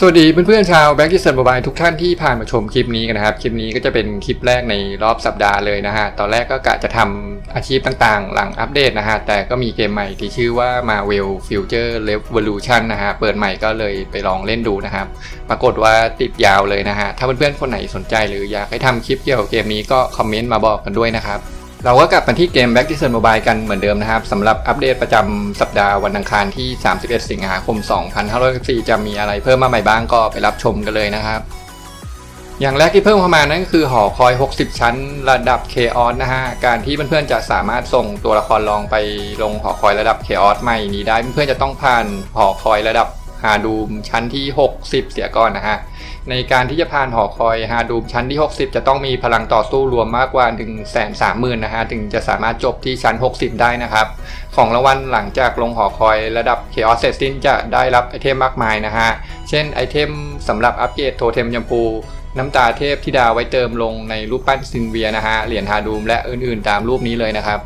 สวัสดีเพื่อนๆชาว Back to Sun Mobile ทุกท่านที่ผ่านมาชมคลิปนี้กันนะครับ คลิปนี้ก็จะเป็นคลิปแรกในรอบสัปดาห์เลยนะฮะ ตอนแรกก็กะจะทำอาชีพต่างๆ หลังอัปเดตนะฮะ แต่ก็มีเกมใหม่ที่ชื่อว่า Marvel Future Revolution นะฮะ เปิดใหม่ก็เลยไปลองเล่นดูนะครับ ปรากฏว่าติดยาวเลยนะฮะ ถ้าเพื่อนๆคนไหนสนใจหรืออยากให้ทำคลิปเกี่ยวกับเกมนี้ก็คอมเมนต์มาบอกกันด้วยนะครับ เราก็กลับมาที่เกม Back to Sun Mobile กันเหมือนเดิมนะครับสำหรับอัปเดตประจำสัปดาห์วันอังคารที่ 31 สิงหาคม 2564 จะมีอะไรเพิ่มมาใหม่บ้างก็ไปรับชมกันเลยนะครับ อย่างแรกที่เพิ่มเข้ามานั่นก็คือหอคอย 60 ชั้น ระดับ k อ o s นะฮะ การที่เพื่อนๆจะสามารถส่งตัวละครลองไปลงหอคอยระดับ k อ o s ใหม่นี้ได้เพื่อนๆจะต้องผ่านหอคอยระดับฮาดูมชั้นที่ 60 เสียก่อนนะฮะ ในการที่จะผ่านหอคอยฮาดูมชั้นที่ 60 จะต้องมีพลังต่อสู้รวมมากกว่า 1 3 0 0 0 0นะฮะถึงจะสามารถจบที่ชั้น 60 ได้นะครับ ของรางวัลหลังจากลงหอคอยระดับ Chaos เซสร็จสิ้นจะได้รับไอเทมมากมายนะฮะ เช่นไอเทมสำหรับอัปเกรดโทเทมยมพูน้ำตาเทพที่ดาไว้เติมลงในรูปปั้นซินเวียนะฮะเหรียญฮาดูมและอื่นๆ ตามรูปนี้เลยนะครับ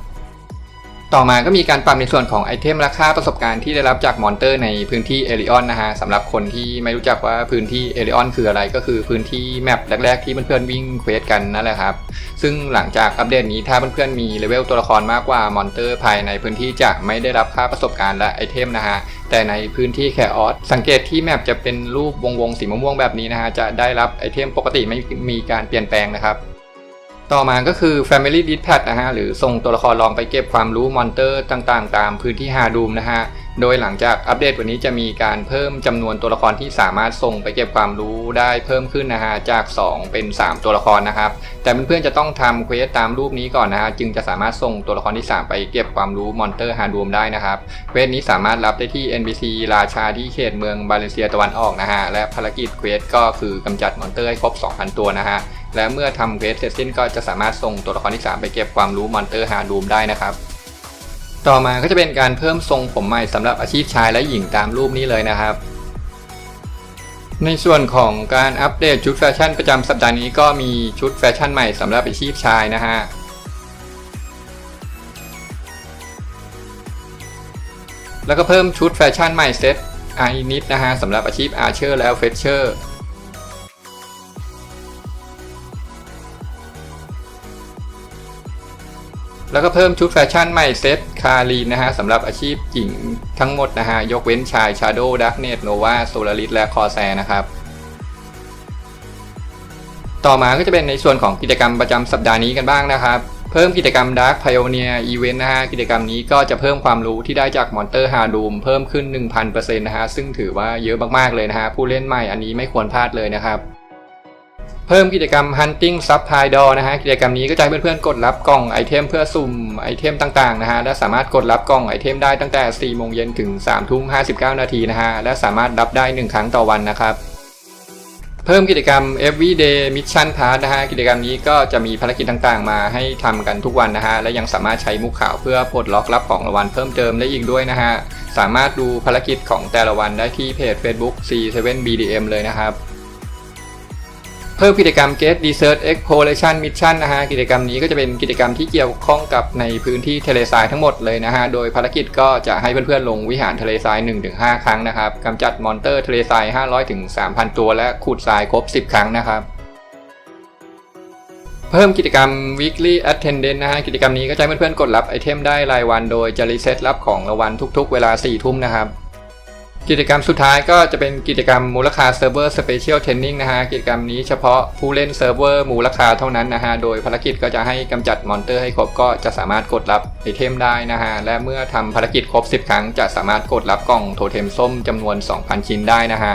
ต่อมาก็มีการปรับในส่วนของไอเทมราคาประสบการณ์ที่ได้รับจากมอนเตอร์ในพื้นที่เอริออนนะฮะสำหรับคนที่ไม่รู้จักว่าพื้นที่เอริออนคืออะไรก็คือพื้นที่แมปแรกๆที่เพื่อนๆวิ่งเควสกันนั่นแหละครับ ซึ่งหลังจากอัปเดตนี้ถ้าเพื่อนๆมีเลเวลตัวละครมากกว่ามอนเตอร์ภายในพื้นที่จะไม่ได้รับค่าประสบการณ์และไอเทมนะฮะแต่ในพื้นที่แคออสสังเกตที่แมปจะเป็นรูปวงๆสีม่วงๆแบบนี้นะฮะจะได้รับไอเทมปกติไม่มีการเปลี่ยนแปลงนะครับ ต่อมาก็คือ Family d i s p a t c h นะฮะหรือส่งตัวละครลองไปเก็บความรู้มอนเตอร์ต่างๆ ตามพื้นที่ฮาดูมนะฮะ โดยหลังจากอัปเดตวันนี้จะมีการเพิ่มจำนวนตัวละครที่สามารถส่งไปเก็บความรู้ได้เพิ่มขึ้นนะฮะจาก 2 เป็น 3 ตัวละครนะครับ แต่เพื่อนๆจะต้องทำเควสตามรูปนี้ก่อนนะฮะจึงจะสามารถส่งตัวละครที่ 3 ไปเก็บความรู้มอนเตอร์ฮาดูมได้นะครับเควสนี้สามารถรับได้ที่ NPC ราชาที่เขตเมืองบาเลเซียตะวันออกนะฮะและภารกิจเควสก็คือกำจัดมอนเตอร์ให้ครบ 2,000 ตัวนะฮะและเมื่อทำเควสเสร็จสิ้นก็จะสามารถส่งตัวละครที่ 3 ไปเก็บความรู้มอนเตอร์ฮาดูมได้นะครับ ต่อมาก็จะเป็นการเพิ่มทรงผมใหม่สำหรับอาชีพชายและหญิงตามรูปนี้เลยนะครับ ในส่วนของการอัปเดตชุดแฟชั่นประจำสัปดาห์นี้ก็มีชุดแฟชั่นใหม่สำหรับอาชีพชายนะฮะแล้วก็เพิ่มชุดแฟชั่นใหม่เซตไอนิดนะฮะสำหรับอาชีพอาร์เชอร์และเฟเชอร์ แล้วก็เพิ่มชุดแฟชั่นใหม่เซตคารีนนะฮะสำหรับอาชีพหญิงทั้งหมดนะฮะ ยกเว้นชายชาโดว์ดักเนตโนวาโซลาริสและคอแซนะครับต่อมาก็จะเป็นในส่วนของกิจกรรมประจำสัปดาห์นี้กันบ้างนะครับ เพิ่มกิจกรรม Dark Pioneer Event นะฮะ กิจกรรมนี้ก็จะเพิ่มความรู้ที่ได้จากมอนเตอร์ฮาดูมเพิ่มขึ้น 1,000%นะฮะ ซึ่งถือว่าเยอะมากๆเลยนะฮะ ผู้เล่นใหม่อันนี้ไม่ควรพลาดเลยนะครับ เพิ่มกิจกรรม Hunting Supply Door นะฮะกิจกรรมนี้ก็จะให้เพื่อนๆกดรับกล่องไอเทมเพื่อสุ่มไอเทมต่างๆนะฮะและสามารถกดรับกล่องไอเทมได้ตั้งแต่4โมงเย็นถึง3ทุ่ม59 นาทีนะฮะและสามารถรับได้ 1 ครั้งต่อวันนะครับเพิ่มกิจกรรม Everyday Mission Pass นะฮะกิจกรรมนี้ก็จะมีภารกิจต่างๆ มาให้ทำกันทุกวันนะฮะและยังสามารถใช้มุกข่าวเพื่อปลดล็อกรับของรางวัลเพิ่มเติมได้อีกด้วยนะฮะสามารถดูภารกิจของแต่ละวันได้ที่เพจ Facebook C7BDM เลยนะครับ เพิ่มกิจกรรม Get Desert Exploration Mission นะฮะกิจกรรมนี้ก็จะเป็นกิจกรรมที่เกี่ยวข้องกับในพื้นที่ทะเลทรายทั้งหมดเลยนะฮะโดยภารกิจก็จะให้เพื่อนๆลงวิหารทะเลทราย 1-5 ครั้งนะครับกำจัดมอนเตอร์ทะเลทราย 500-3,000 ตัว และขูดทรายครบ 10 ครั้งนะครับเพิ่มกิจกรรม weekly attendance นะฮะ กิจกรรมนี้ก็จะให้เพื่อนๆกดรับไอเทมได้รายวันโดยจะรีเซ็ตรับของรางวัลทุกๆ เวลา 4 ทุ่มนะครับ กิจกรรมสุดท้ายก็จะเป็นกิจกรรมมูลค่าเซิร์ฟเวอร์สเปเชียลเทรนนิ่งนะฮะ กิจกรรมนี้เฉพาะผู้เล่นเซิร์ฟเวอร์มูลค่าเท่านั้นนะฮะ โดยภารกิจก็จะให้กำจัดมอนเตอร์ให้ครบก็จะสามารถกดรับไอเทมได้นะฮะ และเมื่อทำภารกิจครบ 10 ครั้งจะสามารถกดรับกล่องโทเทมส้มจำนวน 2,000 ชิ้นได้นะฮะ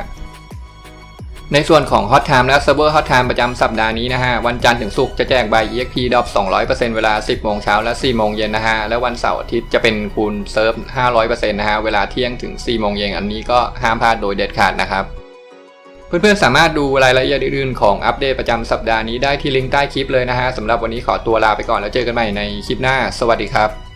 ในส่วนของ Hot Time และ Server Hot Time ประจำสัปดาห์นี้นะฮะ วันจันทร์ถึงศุกร์จะแจกใบ EXP ดรอป200%เวลา 10 โมงเช้าและ 4 โมงเย็นนะฮะ และวันเสาร์อาทิตย์จะเป็นคูณเซิร์ฟ 500%นะฮะ เวลาเที่ยงถึง 4 โมงเย็นอันนี้ก็ห้ามพลาดโดยเด็ดขาดนะครับ เพื่อนๆ สามารถดูรายละเอียดอื่นๆ ของอัปเดตประจำสัปดาห์นี้ได้ที่ลิงก์ใต้คลิปเลยนะฮะสำหรับวันนี้ขอตัวลาไปก่อนแล้วเจอกันใหม่ในคลิปหน้า สวัสดีครับ